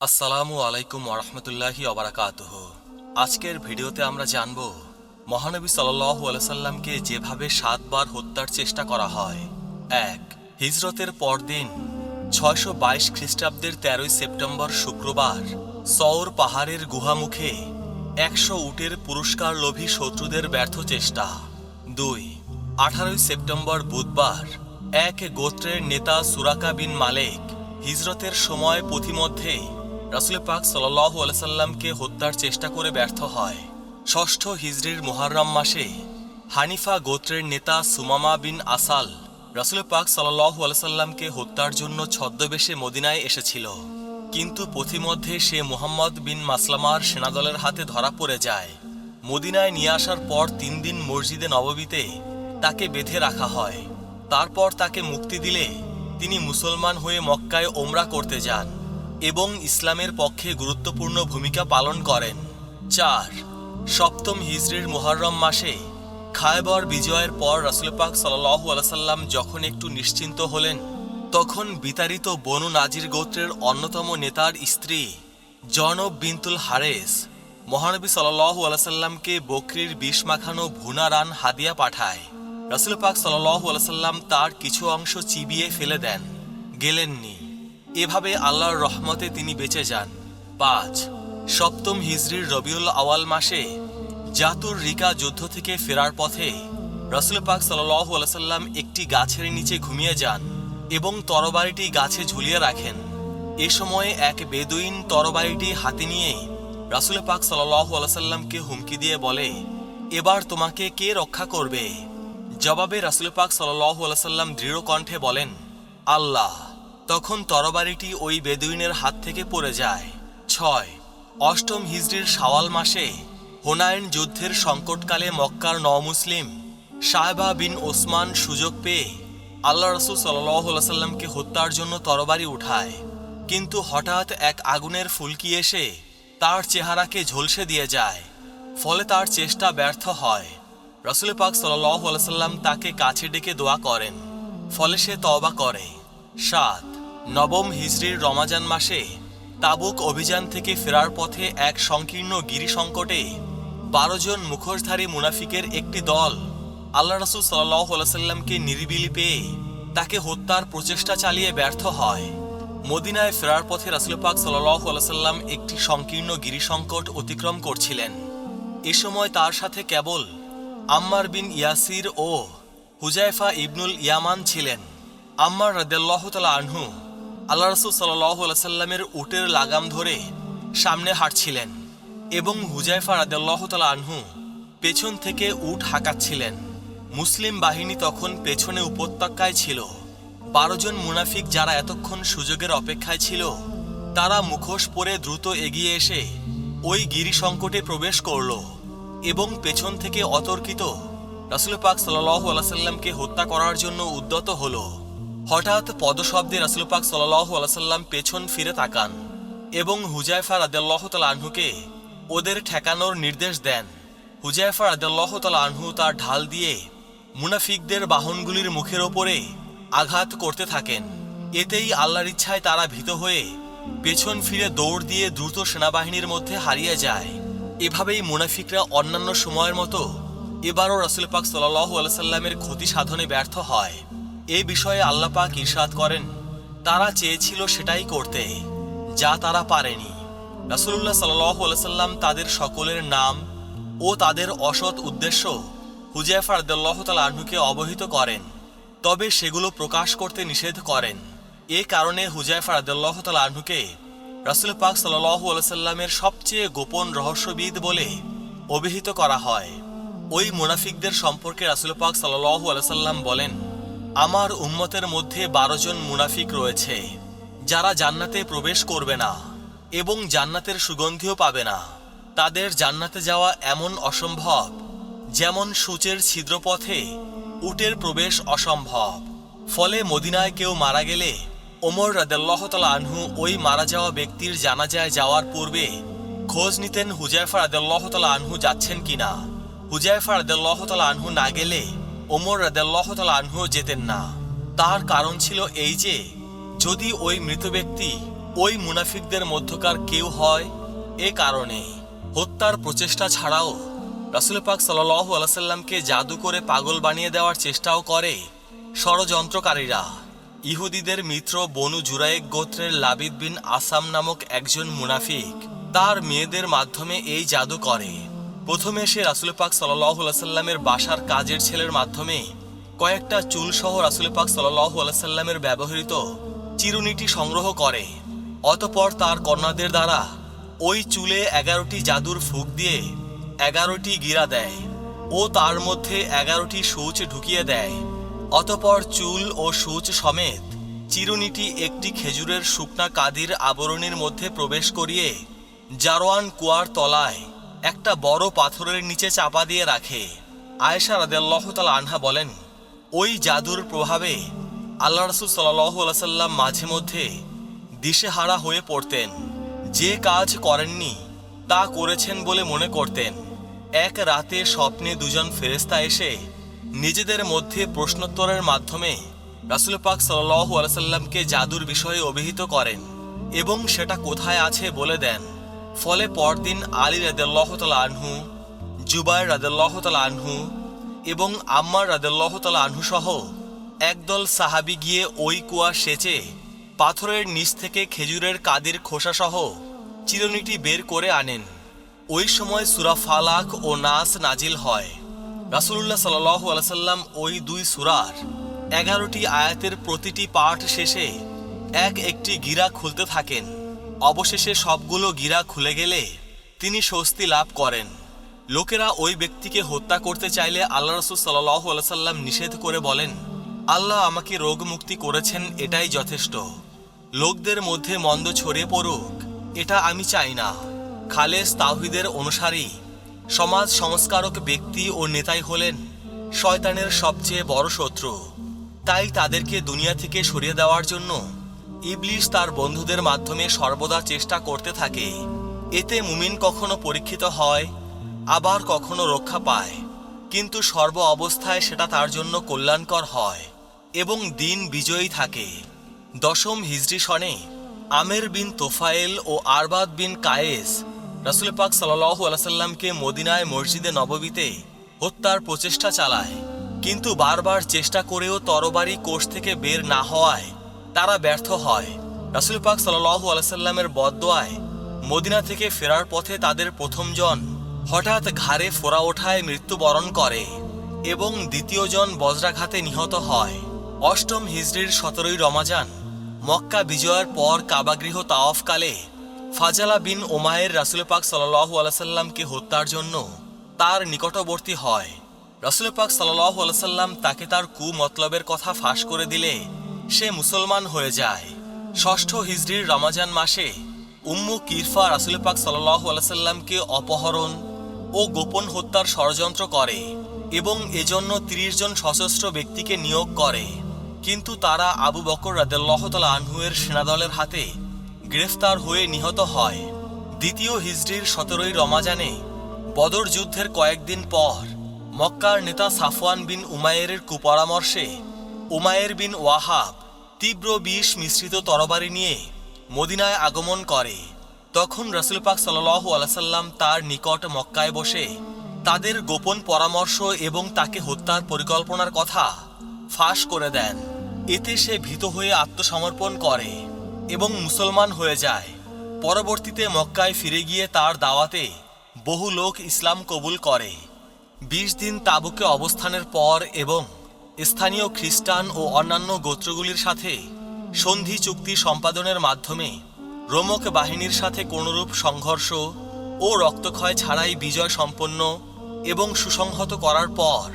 আসসালামু আলাইকুম ওরহমতুল্লাহি অবরাকাতুহ আজকের ভিডিওতে আমরা জানব, মহানবী সাল্লাহ আলাইসাল্লামকে যেভাবে সাতবার হত্যার চেষ্টা করা হয়। এক, হিজরতের পরদিন, ছয়শো বাইশ খ্রিস্টাব্দের তেরোই সেপ্টেম্বর শুক্রবার সৌর পাহাড়ের গুহামুখে একশো উটের পুরস্কার লোভী শত্রুদের ব্যর্থ চেষ্টা। দুই, আঠারোই সেপ্টেম্বর বুধবার, এক গোত্রের নেতা সুরাকা বিন মালেক হিজরতের সময় পথিমধ্যে রাসুল পাক সাল্লাহ আলাইসাল্লামকে হত্যার চেষ্টা করে ব্যর্থ হয়। ষষ্ঠ হিজরির মোহাররম মাসে হানিফা গোত্রের নেতা সুমামা বিন আসাল রাসুল পাক সাল্লাহ আলাইসাল্লামকে হত্যার জন্য ছদ্মবেশে মদিনায় এসেছিল। কিন্তু পথিমধ্যে সে মুহাম্মদ বিন মাসলামার সেনাদলের হাতে ধরা পড়ে যায়। মদিনায় নিয়ে আসার পর তিন দিন মসজিদে নববীতে তাকে বেঁধে রাখা হয়। তারপর তাকে মুক্তি দিলে তিনি মুসলমান হয়ে মক্কায় ওমরা করতে যান। এবং ইসলামের পক্ষে গুরুত্বপূর্ণ ভূমিকা পালন করেন। চার, সপ্তম হিজরির মুহররম মাসে খায়বর বিজয়ের পর রাসুল পাক সাল্লাহু আলাইসাল্লাম যখন একটু নিশ্চিন্ত হলেন, তখন বিতাড়িত বনু নাজির গোত্রের অন্যতম নেতার স্ত্রী জনব বিনতুল হারেস মহানবী সাল্লাহু আলাইসাল্লামকে বকরির বিষ মাখানো ভুনা রান হাদিয়া পাঠায়। রাসুল পাক সাল্লাহু তার কিছু অংশ চিবিয়ে ফেলে দেন। গেলেননি। এভাবে আল্লাহর রহমতে তিনি বেঁচে যান। পাঁচ, সপ্তম হিজরির রবিউল আওয়াল মাসে জাতুর রিকা যুদ্ধ থেকে ফেরার পথে রসুল পাক আলাইসাল্লাম একটি গাছের নিচে ঘুমিয়ে যান এবং তরবারিটি গাছে ঝুলিয়ে রাখেন। এ সময়ে এক বেদুইন তরবারিটি হাতে নিয়ে রাসুল পাক সাল্লাহ আলাইসাল্লামকে হুমকি দিয়ে বলে, এবার তোমাকে কে রক্ষা করবে? জবাবে রাসুল পাক সাল্লাহ আলাইসাল্লাম দৃঢ় কণ্ঠে বলেন, আল্লাহ। তখন তরবারিটি ওই বেদুইনের হাত থেকে পড়ে যায়। ছয়। অষ্টম হিজরির সাওয়াল মাসে হোনায়ন যুদ্ধের সংকটকালে মক্কার নমুসলিম সাহেবা বিন ওসমান সুযোগ পেয়ে আল্লাহ রসুল সাল্লামকে হত্যার জন্য তরবারি উঠায়। কিন্তু হঠাৎ এক আগুনের ফুলকি এসে তার চেহারাকে ঝলসে দিয়ে যায়, ফলে তার চেষ্টা ব্যর্থ হয়। রসুল পাক সাল্লাহ সাল্লাম তাকে কাছে ডেকে দোয়া করেন, ফলে সে তওবা করে। সাত। নবম হিজরির রমাজান মাসে তাবুক অভিযান থেকে ফেরার পথে এক সংকীর্ণ গিরি সংকটে বারো জন মুখোশধারী মুনাফিকের একটি দল আল্লাহ রসুল সাল্লামকে নিরিবিলি পেয়ে তাকে হত্যার প্রচেষ্টা চালিয়ে ব্যর্থ হয়। মদিনায় ফেরার পথে রাসুল পাক সাল্লাম একটি সংকীর্ণ গিরি সংকট অতিক্রম করছিলেন। এ সময় তার সাথে কেবল আম্মার বিন ইয়াসির ও হুজাইফা ইবনুল ইয়ামান ছিলেন। আম্মার রাদেল্লাহ তালা আনহু আল্লাহ রসুল সাল্লাহ উটের লাগাম ধরে সামনে হাঁটছিলেন এবং হুজাইফা রাদেল্লাহ তালা আনহু পেছন থেকে উট হাঁকাচ্ছিলেন। মুসলিম বাহিনী তখন পেছনে উপত্যকায় ছিল। বারো জন মুনাফিক যারা এতক্ষণ সুযোগের অপেক্ষায় ছিল, তারা মুখোশ পরে দ্রুত এগিয়ে এসে ওই গিরি সংকটে প্রবেশ করল এবং পেছন থেকে অতর্কিত রাসুল পাক সাল্লাহ আলাইসাল্লামকে হত্যা করার জন্য উদ্যত হলো। হঠাৎ পদশব্দে রাসুল পাক সাল্লাহ আলাইসাল্লাম পেছন ফিরে তাকান এবং হুজাইফা রাদেল্লাহ তাল আনহুকে ওদের ঠেকানোর নির্দেশ দেন। হুজাইফা রাদেল্লাহ তাল আনহু তার ঢাল দিয়ে মুনাফিকদের বাহনগুলির মুখের ওপরে আঘাত করতে থাকেন। এতেই আল্লাহর ইচ্ছায় তারা ভীত হয়ে পেছন ফিরে দৌড় দিয়ে দ্রুত সেনাবাহিনীর মধ্যে হারিয়ে যায়। এভাবেই মুনাফিকরা অন্যান্য সময়ের মতো এবারও রাসুল পাক সাল্লাহ আলাইসাল্লামের ক্ষতি সাধনে ব্যর্থ হয়। এ বিষয়ে আল্লাহ পাক ইরশাদ করেন, তারা চেয়েছিল সেটাই করতে, যা তারা পারেনি। রাসুল্লাহ সাল্লাহ আলাইসাল্লাম তাদের সকলের নাম ও তাদের অসৎ উদ্দেশ্য হুজাইফা রদাল্লাহ তাল অবহিত করেন, তবে সেগুলো প্রকাশ করতে নিষেধ করেন। এ কারণে হুজাইফা রদাল্লাহ তাল রাসুল পাক সাল্লাহ আলাইসাল্লামের সবচেয়ে গোপন রহস্যবিদ বলে অভিহিত করা হয়। ওই মুনাফিকদের সম্পর্কে রাসুল পাক সাল্লাহ আলাইসাল্লাম বলেন আমার উম্মতের মধ্যে বারো জন মুনাফিক রয়েছে, যারা জান্নাতে প্রবেশ করবে না এবং জান্নাতের সুগন্ধিও পাবে না। তাদের জান্নাতে যাওয়া এমন অসম্ভব, যেমন সূচের ছিদ্রপথে উটের প্রবেশ অসম্ভব। ফলে মদিনায় কেউ মারা গেলে ওমর রাদেল্লাহতালা আনহু ওই মারা যাওয়া ব্যক্তির জানাজায় যাওয়ার পূর্বে খোঁজ নিতেন হুজাইফা রাদেল্লাহতালা আনহু যাচ্ছেন কিনা। হুজাইফা রাদেল্লাহতালা আনহু না গেলে ওমর রাদেল্লাহতালা আনহু যেতেন না। তার কারণ ছিল এই যে, যদি ওই মৃত ব্যক্তি ওই মুনাফিকদের মধ্যকার কেউ হয়, এ কারণে হত্যার প্রচেষ্টা ছাড়াও রাসুল পাক সাল্লাহ আলাইসাল্লামকে জাদু করে পাগল বানিয়ে দেওয়ার চেষ্টাও করে ষড়যন্ত্রকারীরা। ইহুদিদের মিত্র বনু জুরায়েক গোত্রের লাবিদ বিন আসাম নামক একজন মুনাফিক তার মেয়েদের মাধ্যমে এই জাদু করে। প্রথমে সে রাসুল পাক সাল্লামের বাসার কাজের ছেলের মাধ্যমে কয়েকটা চুল সহ রাসুল পাক সাল্লামের ব্যবহৃত চিরুনিটি সংগ্রহ করে। অতপর তার কন্যাদের দ্বারা ওই চুলে এগারোটি জাদুর ফুক দিয়ে এগারোটি গিরা দেয় ও তার মধ্যে এগারোটি সূচ ঢুকিয়ে দেয়। অতপর চুল ও সূচ সমেত চিরুনিটি একটি খেজুরের শুকনা কাদির আবরণীর মধ্যে প্রবেশ করিয়ে জারোয়ান কুয়ার তলায় একটা বড় পাথরের নিচে চাপা দিয়ে রাখে। আয়েশা রাদেল্লাহ তাল আনহা বলেন, ওই জাদুর প্রভাবে আল্লাহ রসুল সাল্লাম মাঝে মধ্যে দিশেহারা হয়ে পড়তেন। যে কাজ করেননি, তা করেছেন বলে মনে করতেন। এক রাতে স্বপ্নে দুজন ফেরেস্তা এসে নিজেদের মধ্যে প্রশ্নোত্তরের মাধ্যমে রাসুল পাক সাল্লাহ আলাইসাল্লামকে জাদুর বিষয়ে অভিহিত করেন এবং সেটা কোথায় আছে বলে দেন। ফলে পরদিন আলী রাদেল্লাহ আনহু, জুবাইর রাদেল্লাহ আনহু এবং আম্মার রাদেল্লাহ আনহু সহ একদল সাহাবি গিয়ে ওই কুয়া সেচে পাথরের নিচ থেকে খেজুরের কাদের খোসাসহ চিরুনিটি বের করে আনেন। ওই সময় সুরা ফালাক ও নাস নাজিল হয়। রাসুল্লাহ সাল্লাহ আলসাল্লাম ওই দুই সুরার এগারোটি আয়াতের প্রতিটি পাঠ শেষে এক একটি গিরা খুলতে থাকেন। অবশেষে সবগুলো গিরা খুলে গেলে তিনি স্বস্তি লাভ করেন। লোকেরা ওই ব্যক্তিকে হত্যা করতে চাইলে আল্লাহ রসুল সাল্লাহ আলসাল্লাম নিষেধ করে বলেন, আল্লাহ আমাকে রোগ মুক্তি করেছেন, এটাই যথেষ্ট। লোকদের মধ্যে মন্দ ছড়িয়ে পড়ুক, এটা আমি চাই না। খালেস তাহিদের অনুসারী, সমাজ সংস্কারক ব্যক্তি ও নেতাই হলেন শয়তানের সবচেয়ে বড় শত্রু। তাই তাদেরকে দুনিয়া থেকে সরিয়ে দেওয়ার জন্য ইবলিশ তার বন্ধুদের মাধ্যমে সর্বদা চেষ্টা করতে থাকে। এতে মুমিন কখনো পরীক্ষিত হয়, আবার কখনো রক্ষা পায়। কিন্তু সর্ব অবস্থায় সেটা তার জন্য কল্যাণকর হয় এবং দিন বিজয়ী থাকে। দশম হিজরি সনে আমের বিন তোফায়েল ও আরবাদ বিন কায়েস রাসুল পাক সাল্লাহ আলাইসাল্লামকে মদিনায় মসজিদে নববীতে হত্যার প্রচেষ্টা চালায়। কিন্তু বারবার চেষ্টা করেও তরবারি কোষ থেকে বের না হওয়ায় তারা ব্যর্থ হয়। রাসুল পাক সাল্লাহ আলাইসাল্লামের বদোয়ায় মদিনা থেকে ফেরার পথে তাদের প্রথমজন হঠাৎ ঘাড়ে ফোড়া ওঠায় মৃত্যুবরণ করে এবং দ্বিতীয়জন বজ্রাঘাতে নিহত হয়। অষ্টম হিজড়ির সতেরোই রমাজান, মক্কা বিজয়ের পর কাবাগৃহ তাওয়াফকালে ফাজালা বিন ওমায়ের রাসুল পাক সাল্লাহ আলাইসাল্লামকে হত্যার জন্য তার নিকটবর্তী হয়। রাসুল পাক সাল্লাহ আলাইসাল্লাম তাকে তার কু মতলবের কথা ফাঁস করে দিলে সে মুসলমান হয়ে যায়। ষষ্ঠ হিজড়ির রমাজান মাসে উম্মু কিরফা রাসুল পাক সাল্লাহ আলাইসাল্লামকে অপহরণ ও গোপন হত্যার ষড়যন্ত্র করে এবং এজন্য ত্রিশ জন সশস্ত্র ব্যক্তিকে নিয়োগ করে। কিন্তু তারা আবু বকর রাদেল্লাহতাল আনহুয়ের সেনাদলের হাতে গ্রেফতার হয়ে নিহত হয়। দ্বিতীয় হিজড়ির সতেরোই রমাজানে বদর যুদ্ধের কয়েকদিন পর মক্কার নেতা সাফওয়ান বিন উমায়ের কুপরামর্শে উমায়ের বিন ওয়াহাব তীব্র বিষ মিশ্রিত তরবারি নিয়ে মদিনায় আগমন করে। তখন রসুল পাক সাল্লাহ আলাইসাল্লাম তার নিকট মক্কায় বসে তাদের গোপন পরামর্শ এবং তাকে হত্যার পরিকল্পনার কথা ফাঁস করে দেন। এতে সে ভীত হয়ে আত্মসমর্পণ করে এবং মুসলমান হয়ে যায়। পরবর্তীতে মক্কায় ফিরে গিয়ে তার দাওয়াতে বহু লোক ইসলাম কবুল করে। বিশ দিন তাবুকে অবস্থানের পর এবং স্থানীয় খ্রিস্টান ও অন্যান্য গোত্রগুলির সাথে সন্ধি চুক্তি সম্পাদনের মাধ্যমে রোমক বাহিনীর সাথে কোনরূপ সংঘর্ষ ও রক্তক্ষয় ছাড়াই বিজয় সম্পন্ন এবং সুসংহত করার পর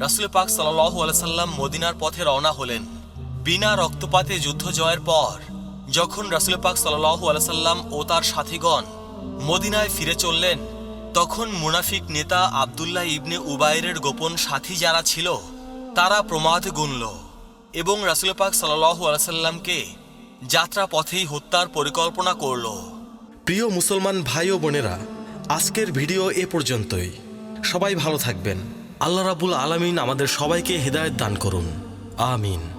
রাসুল পাক আলসাল্লাম মদিনার পথে রওনা হলেন। বিনা রক্তপাতে যুদ্ধ জয়ের পর যখন রাসুল পাক সাল্লাহ আলসাল্লাম ও তার সাথীগণ মদিনায় ফিরে চললেন, তখন মুনাফিক নেতা আবদুল্লাহ ইবনে উবাইরের গোপন সাথী যারা ছিল তারা প্রমাদ গুনল এবং রাসুল পাক সাল্লাহ আলসাল্লামকে যাত্রা পথেই হত্যার পরিকল্পনা করল। প্রিয় মুসলমান ভাই ও বোনেরা, আজকের ভিডিও এ পর্যন্তই। সবাই ভালো থাকবেন। আল্লাহ রাবুল আলমিন আমাদের সবাইকে হেদায়ত দান করুন। আমিন।